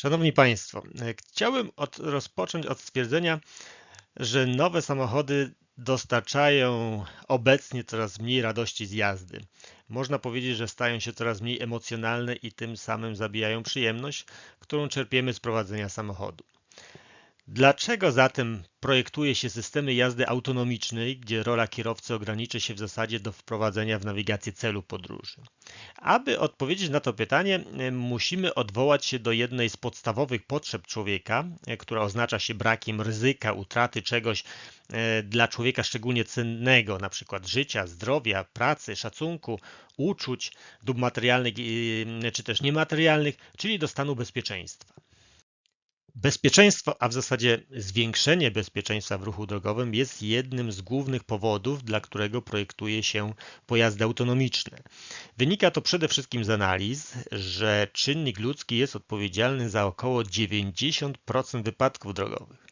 Szanowni Państwo, chciałbym od, rozpocząć od stwierdzenia, że nowe samochody dostarczają obecnie coraz mniej radości z jazdy. Można powiedzieć, że stają się coraz mniej emocjonalne i tym samym zabijają przyjemność, którą czerpiemy z prowadzenia samochodu. Dlaczego zatem projektuje się systemy jazdy autonomicznej, gdzie rola kierowcy ograniczy się w zasadzie do wprowadzenia w nawigację celu podróży? Aby odpowiedzieć na to pytanie, musimy odwołać się do jednej z podstawowych potrzeb człowieka, która oznacza się brakiem ryzyka utraty czegoś e, dla człowieka szczególnie cennego, np. życia, zdrowia, pracy, szacunku, uczuć, dóbr materialnych e, czy też niematerialnych, czyli do stanu bezpieczeństwa. Bezpieczeństwo, a w zasadzie zwiększenie bezpieczeństwa w ruchu drogowym jest jednym z głównych powodów, dla którego projektuje się pojazdy autonomiczne. Wynika to przede wszystkim z analiz, że czynnik ludzki jest odpowiedzialny za około 90% wypadków drogowych.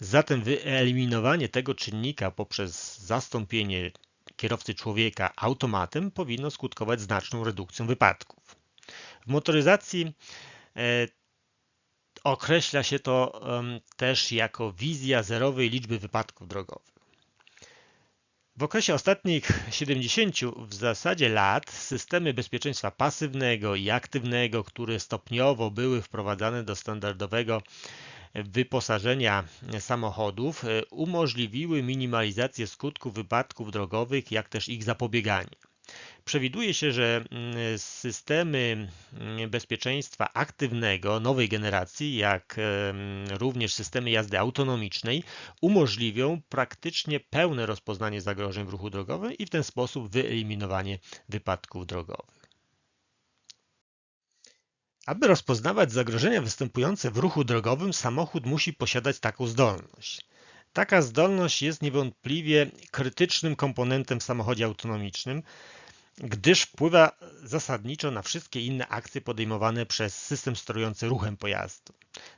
Zatem wyeliminowanie tego czynnika poprzez zastąpienie kierowcy człowieka automatem powinno skutkować znaczną redukcją wypadków. W motoryzacji e, Określa się to też jako wizja zerowej liczby wypadków drogowych. W okresie ostatnich 70 w zasadzie lat systemy bezpieczeństwa pasywnego i aktywnego, które stopniowo były wprowadzane do standardowego wyposażenia samochodów, e, umożliwiły minimalizację skutków wypadków drogowych, jak też ich zapobieganie. Przewiduje się, że mm, systemy mm, bezpieczeństwa aktywnego nowej generacji, jak również systemy jazdy autonomicznej, umożliwią praktycznie pełne rozpoznanie zagrożeń w ruchu drogowym i w ten sposób wyeliminowanie wypadków drogowych. Aby rozpoznawać zagrożenia występujące w ruchu drogowym, samochód musi posiadać taką zdolność. Taka zdolność jest niewątpliwie krytycznym komponentem w samochodzie autonomicznym, gdyż wpływa zasadniczo na wszystkie inne akcje podejmowane przez system sterujący ruchem pojazdu.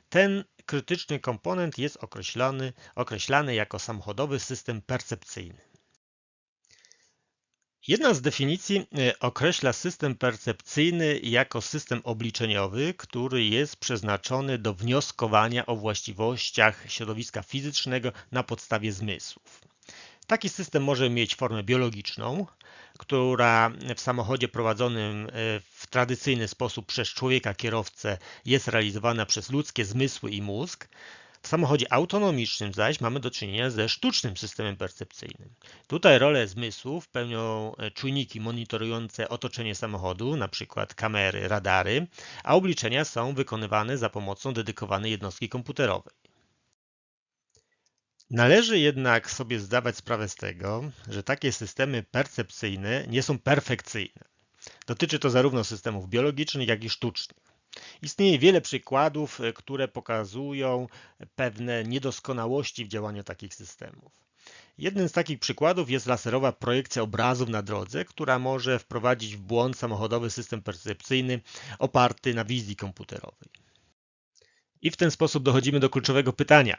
Ten krytyczny komponent jest określony, określany jako samochodowy system percepcyjny. Jedna z definicji e, określa system percepcyjny jako system obliczeniowy, który jest przeznaczony do wnioskowania o właściwościach środowiska fizycznego na podstawie zmysłów. Taki system może mieć formę biologiczną, która w samochodzie prowadzonym e, w tradycyjny sposób przez człowieka kierowcę jest realizowana przez ludzkie zmysły i mózg. W samochodzie autonomicznym zaś mamy do czynienia ze sztucznym systemem percepcyjnym. Tutaj rolę zmysłów pełnią e, czujniki monitorujące otoczenie samochodu, np. kamery, radary, a obliczenia są wykonywane za pomocą dedykowanej jednostki komputerowej. Należy jednak sobie zdawać sprawę z tego, że takie systemy percepcyjne nie są perfekcyjne. Dotyczy to zarówno systemów biologicznych, jak i sztucznych. Istnieje wiele przykładów, które pokazują pewne niedoskonałości w działaniu takich systemów. Jednym z takich przykładów jest laserowa projekcja obrazów na drodze, która może wprowadzić w błąd samochodowy system percepcyjny oparty na wizji komputerowej. I w ten sposób dochodzimy do kluczowego pytania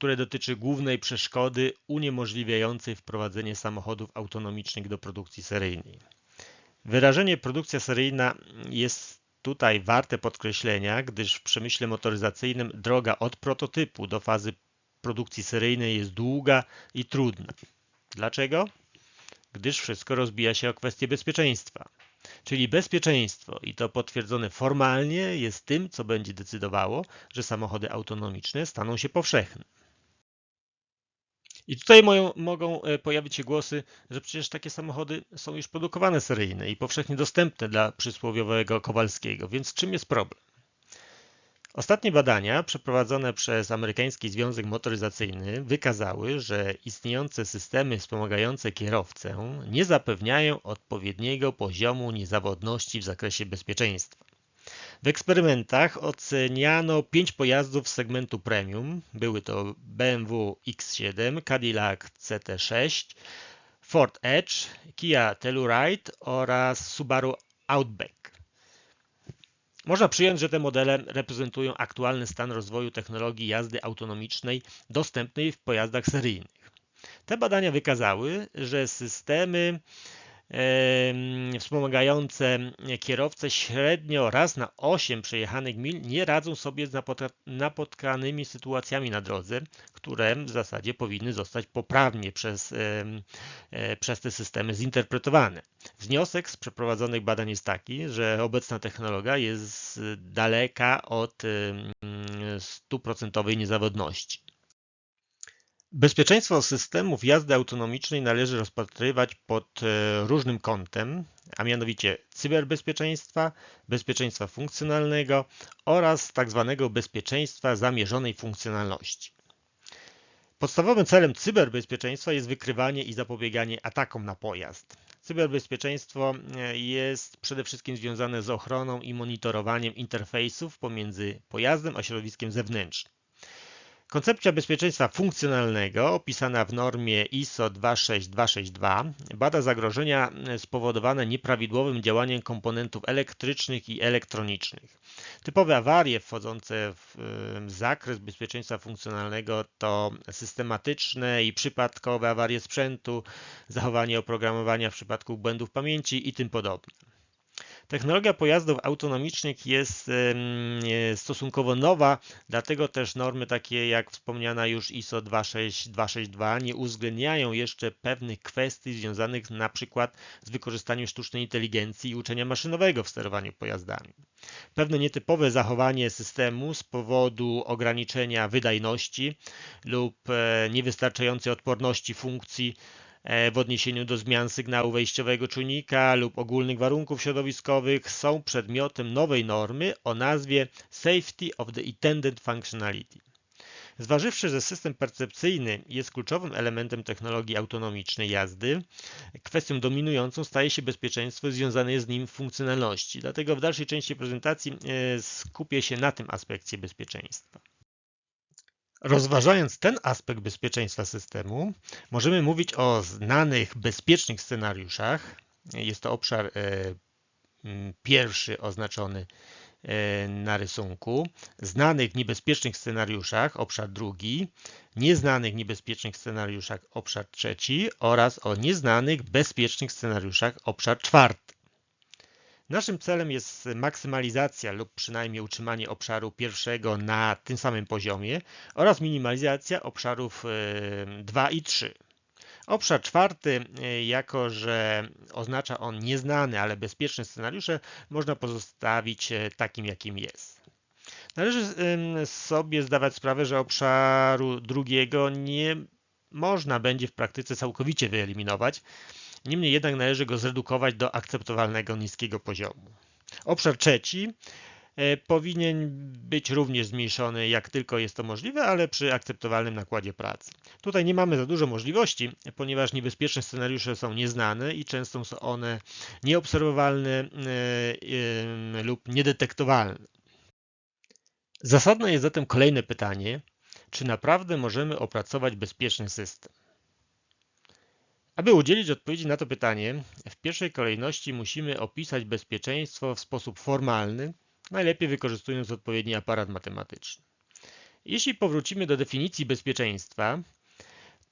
które dotyczy głównej przeszkody uniemożliwiającej wprowadzenie samochodów autonomicznych do produkcji seryjnej. Wyrażenie produkcja seryjna jest tutaj warte podkreślenia, gdyż w przemyśle motoryzacyjnym droga od prototypu do fazy produkcji seryjnej jest długa i trudna. Dlaczego? Gdyż wszystko rozbija się o kwestię bezpieczeństwa. Czyli bezpieczeństwo i to potwierdzone formalnie jest tym, co będzie decydowało, że samochody autonomiczne staną się powszechne. I tutaj moją, mogą e, pojawić się głosy, że przecież takie samochody są już produkowane seryjne i powszechnie dostępne dla przysłowiowego Kowalskiego, więc czym jest problem? Ostatnie badania przeprowadzone przez Amerykański Związek Motoryzacyjny wykazały, że istniejące systemy wspomagające kierowcę nie zapewniają odpowiedniego poziomu niezawodności w zakresie bezpieczeństwa. W eksperymentach oceniano 5 pojazdów z segmentu premium. Były to BMW X7, Cadillac CT6, Ford Edge, Kia Telluride oraz Subaru Outback. Można przyjąć, że te modele reprezentują aktualny stan rozwoju technologii jazdy autonomicznej dostępnej w pojazdach seryjnych. Te badania wykazały, że systemy em, wspomagające kierowcę średnio raz na 8 przejechanych mil nie radzą sobie z napotka- napotkanymi sytuacjami na drodze, które w zasadzie powinny zostać poprawnie przez, e, przez te systemy zinterpretowane. Wniosek z przeprowadzonych badań jest taki, że obecna technologia jest daleka od stuprocentowej niezawodności. Bezpieczeństwo systemów jazdy autonomicznej należy rozpatrywać pod e, różnym kątem, a mianowicie cyberbezpieczeństwa, bezpieczeństwa funkcjonalnego oraz tzw. bezpieczeństwa zamierzonej funkcjonalności. Podstawowym celem cyberbezpieczeństwa jest wykrywanie i zapobieganie atakom na pojazd. Cyberbezpieczeństwo e, jest przede wszystkim związane z ochroną i monitorowaniem interfejsów pomiędzy pojazdem a środowiskiem zewnętrznym. Koncepcja bezpieczeństwa funkcjonalnego opisana w normie ISO 26262 bada zagrożenia spowodowane nieprawidłowym działaniem komponentów elektrycznych i elektronicznych. Typowe awarie wchodzące w zakres bezpieczeństwa funkcjonalnego to systematyczne i przypadkowe awarie sprzętu, zachowanie oprogramowania w przypadku błędów pamięci i tym podobne. Technologia pojazdów autonomicznych jest e, stosunkowo nowa, dlatego też normy takie jak wspomniana już ISO 26262 nie uwzględniają jeszcze pewnych kwestii związanych na przykład z wykorzystaniem sztucznej inteligencji i uczenia maszynowego w sterowaniu pojazdami. Pewne nietypowe zachowanie systemu z powodu ograniczenia wydajności lub e, niewystarczającej odporności funkcji w odniesieniu do zmian sygnału wejściowego czujnika lub ogólnych warunków środowiskowych są przedmiotem nowej normy o nazwie Safety of the Intended Functionality. Zważywszy, że system percepcyjny jest kluczowym elementem technologii autonomicznej jazdy, kwestią dominującą staje się bezpieczeństwo związane z nim funkcjonalności. Dlatego w dalszej części prezentacji e, skupię się na tym aspekcie bezpieczeństwa. Rozważając ten aspekt bezpieczeństwa systemu, możemy mówić o znanych, bezpiecznych scenariuszach. Jest to obszar e, pierwszy oznaczony e, na rysunku. Znanych, niebezpiecznych scenariuszach, obszar drugi. Nieznanych, niebezpiecznych scenariuszach, obszar trzeci oraz o nieznanych, bezpiecznych scenariuszach, obszar czwarty. Naszym celem jest maksymalizacja lub przynajmniej utrzymanie obszaru pierwszego na tym samym poziomie oraz minimalizacja obszarów 2 e, i 3. Obszar czwarty, e, jako że oznacza on nieznane, ale bezpieczne scenariusze, można pozostawić e, takim, jakim jest. Należy sobie zdawać sprawę, że obszaru drugiego nie można będzie w praktyce całkowicie wyeliminować, Niemniej jednak należy go zredukować do akceptowalnego niskiego poziomu. Obszar trzeci e, powinien być również zmniejszony jak tylko jest to możliwe, ale przy akceptowalnym nakładzie pracy. Tutaj nie mamy za dużo możliwości, ponieważ niebezpieczne scenariusze są nieznane i często są one nieobserwowalne e, e, lub niedetektowalne. Zasadne jest zatem kolejne pytanie, czy naprawdę możemy opracować bezpieczny system? Aby udzielić odpowiedzi na to pytanie, w pierwszej kolejności musimy opisać bezpieczeństwo w sposób formalny, najlepiej wykorzystując odpowiedni aparat matematyczny. Jeśli powrócimy do definicji bezpieczeństwa,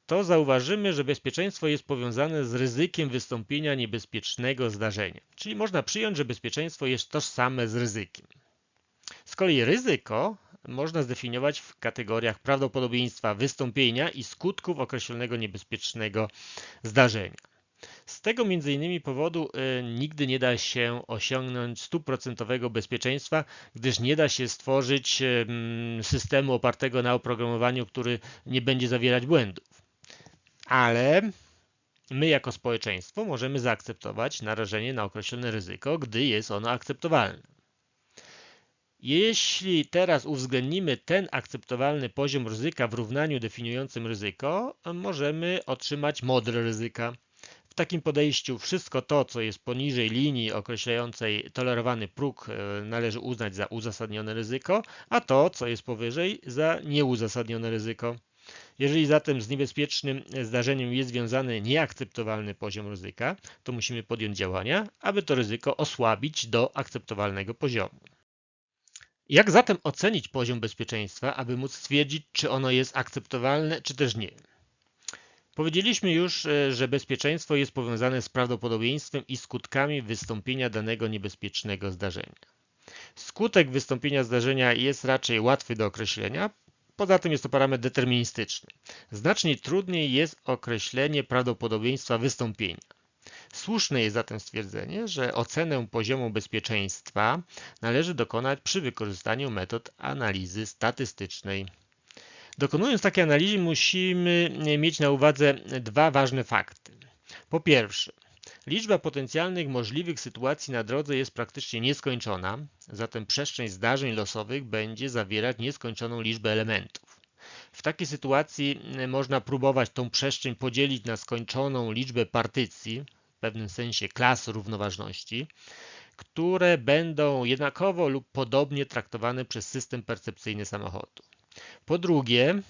to zauważymy, że bezpieczeństwo jest powiązane z ryzykiem wystąpienia niebezpiecznego zdarzenia. Czyli można przyjąć, że bezpieczeństwo jest tożsame z ryzykiem. Z kolei ryzyko można zdefiniować w kategoriach prawdopodobieństwa wystąpienia i skutków określonego niebezpiecznego zdarzenia. Z tego m.in. powodu y, nigdy nie da się osiągnąć stuprocentowego bezpieczeństwa, gdyż nie da się stworzyć y, systemu opartego na oprogramowaniu, który nie będzie zawierać błędów. Ale my jako społeczeństwo możemy zaakceptować narażenie na określone ryzyko, gdy jest ono akceptowalne. Jeśli teraz uwzględnimy ten akceptowalny poziom ryzyka w równaniu definiującym ryzyko, możemy otrzymać model ryzyka. W takim podejściu wszystko to, co jest poniżej linii określającej tolerowany próg e, należy uznać za uzasadnione ryzyko, a to, co jest powyżej za nieuzasadnione ryzyko. Jeżeli zatem z niebezpiecznym zdarzeniem jest związany nieakceptowalny poziom ryzyka, to musimy podjąć działania, aby to ryzyko osłabić do akceptowalnego poziomu. Jak zatem ocenić poziom bezpieczeństwa, aby móc stwierdzić, czy ono jest akceptowalne, czy też nie? Powiedzieliśmy już, e, że bezpieczeństwo jest powiązane z prawdopodobieństwem i skutkami wystąpienia danego niebezpiecznego zdarzenia. Skutek wystąpienia zdarzenia jest raczej łatwy do określenia, poza tym jest to parametr deterministyczny. Znacznie trudniej jest określenie prawdopodobieństwa wystąpienia. Słuszne jest zatem stwierdzenie, że ocenę poziomu bezpieczeństwa należy dokonać przy wykorzystaniu metod analizy statystycznej. Dokonując takiej analizy musimy mieć na uwadze dwa ważne fakty. Po pierwsze, liczba potencjalnych możliwych sytuacji na drodze jest praktycznie nieskończona, zatem przestrzeń zdarzeń losowych będzie zawierać nieskończoną liczbę elementów. W takiej sytuacji można próbować tą przestrzeń podzielić na skończoną liczbę partycji, w pewnym sensie klas równoważności, które będą jednakowo lub podobnie traktowane przez system percepcyjny samochodu. Po drugie,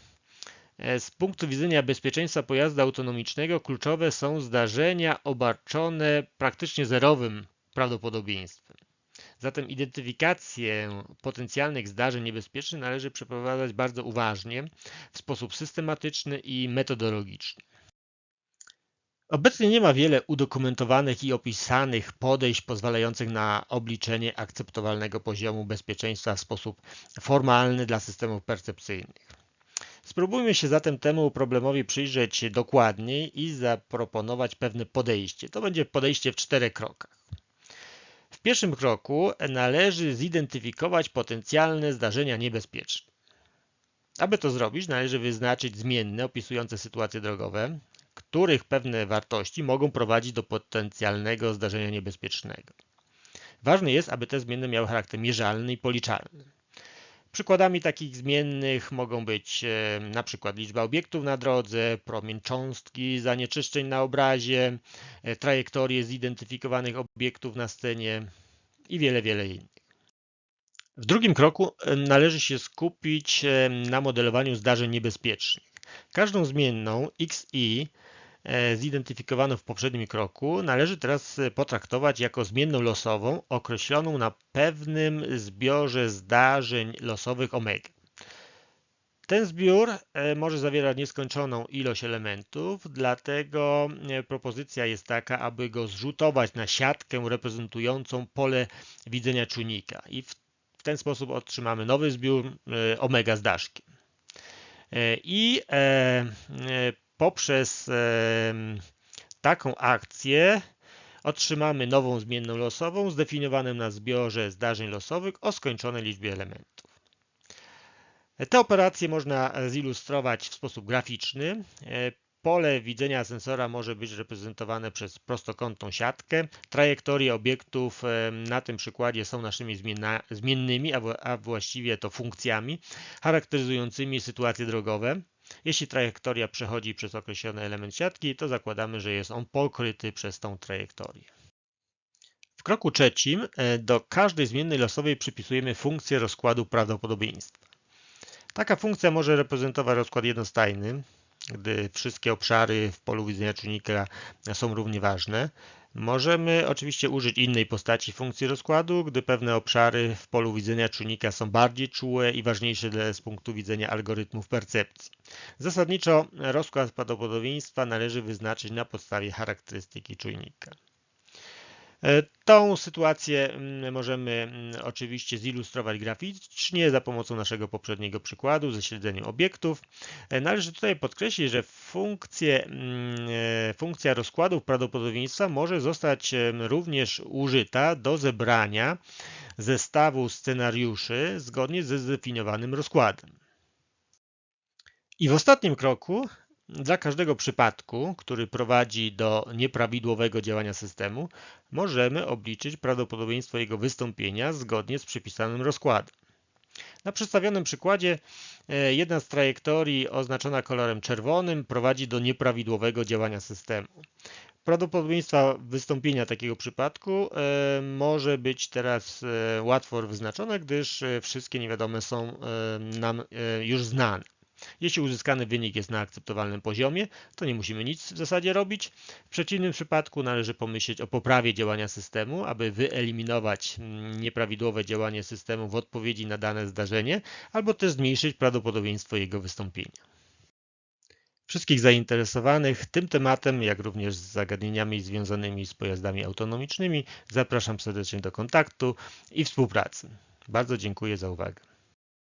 e, z punktu widzenia bezpieczeństwa pojazdu autonomicznego kluczowe są zdarzenia obarczone praktycznie zerowym prawdopodobieństwem. Zatem identyfikację potencjalnych zdarzeń niebezpiecznych należy przeprowadzać bardzo uważnie, w sposób systematyczny i metodologiczny. Obecnie nie ma wiele udokumentowanych i opisanych podejść pozwalających na obliczenie akceptowalnego poziomu bezpieczeństwa w sposób formalny dla systemów percepcyjnych. Spróbujmy się zatem temu problemowi przyjrzeć dokładniej i zaproponować pewne podejście. To będzie podejście w czterech krokach. W pierwszym kroku należy zidentyfikować potencjalne zdarzenia niebezpieczne. Aby to zrobić, należy wyznaczyć zmienne opisujące sytuacje drogowe, których pewne wartości mogą prowadzić do potencjalnego zdarzenia niebezpiecznego. Ważne jest, aby te zmienne miały charakter mierzalny i policzalny. Przykładami takich zmiennych mogą być e, na przykład liczba obiektów na drodze, promień cząstki, zanieczyszczeń na obrazie, e, trajektorie zidentyfikowanych obiektów na scenie i wiele, wiele innych. W drugim kroku e, należy się skupić na modelowaniu zdarzeń niebezpiecznych. Każdą zmienną xi E, zidentyfikowano w poprzednim kroku, należy teraz e, potraktować jako zmienną losową określoną na pewnym zbiorze zdarzeń losowych omega. Ten zbiór e, może zawierać nieskończoną ilość elementów, dlatego propozycja jest taka, aby go zrzutować na siatkę reprezentującą pole widzenia czujnika i w ten sposób otrzymamy nowy zbiór omega z daszkiem. I poprzez taką akcję otrzymamy nową zmienną losową zdefiniowaną na zbiorze zdarzeń losowych o skończonej liczbie elementów. Te operacje można zilustrować w sposób graficzny. Pole widzenia sensora może być reprezentowane przez prostokątną siatkę. Trajektorie obiektów na tym przykładzie są naszymi zmiennymi, a właściwie to funkcjami charakteryzującymi sytuacje drogowe. Jeśli trajektoria przechodzi przez określony element siatki, to zakładamy, że jest on pokryty przez tą trajektorię. W kroku trzecim e, do każdej zmiennej losowej przypisujemy funkcję rozkładu prawdopodobieństwa. Taka funkcja może reprezentować rozkład jednostajny, gdy wszystkie obszary w polu widzenia czujnika są równie ważne. Możemy oczywiście użyć innej postaci funkcji rozkładu, gdy pewne obszary w polu widzenia czujnika są bardziej czułe i ważniejsze z punktu widzenia algorytmów percepcji. Zasadniczo rozkład prawdopodobieństwa należy wyznaczyć na podstawie charakterystyki czujnika. E, tą sytuację mm, możemy mm, oczywiście zilustrować graficznie za pomocą naszego poprzedniego przykładu ze śledzeniem obiektów. E, należy tutaj podkreślić, że funkcje, mm, e, funkcja rozkładów prawdopodobieństwa może zostać również użyta do zebrania zestawu scenariuszy zgodnie ze zdefiniowanym rozkładem. I w ostatnim kroku dla każdego przypadku, który prowadzi do nieprawidłowego działania systemu, możemy obliczyć prawdopodobieństwo jego wystąpienia zgodnie z przypisanym rozkładem. Na przedstawionym przykładzie e, jedna z trajektorii oznaczona kolorem czerwonym prowadzi do nieprawidłowego działania systemu. Prawdopodobieństwo wystąpienia takiego przypadku e, może być teraz e, łatwo wyznaczone, gdyż wszystkie niewiadome są nam już znane. Jeśli uzyskany wynik jest na akceptowalnym poziomie, to nie musimy nic w zasadzie robić. W przeciwnym przypadku należy pomyśleć o poprawie działania systemu, aby wyeliminować mm, nieprawidłowe działanie systemu w odpowiedzi na dane zdarzenie, albo też zmniejszyć prawdopodobieństwo jego wystąpienia. Wszystkich zainteresowanych tym tematem, jak również z zagadnieniami związanymi z pojazdami autonomicznymi, zapraszam serdecznie do kontaktu i współpracy. Bardzo dziękuję za uwagę.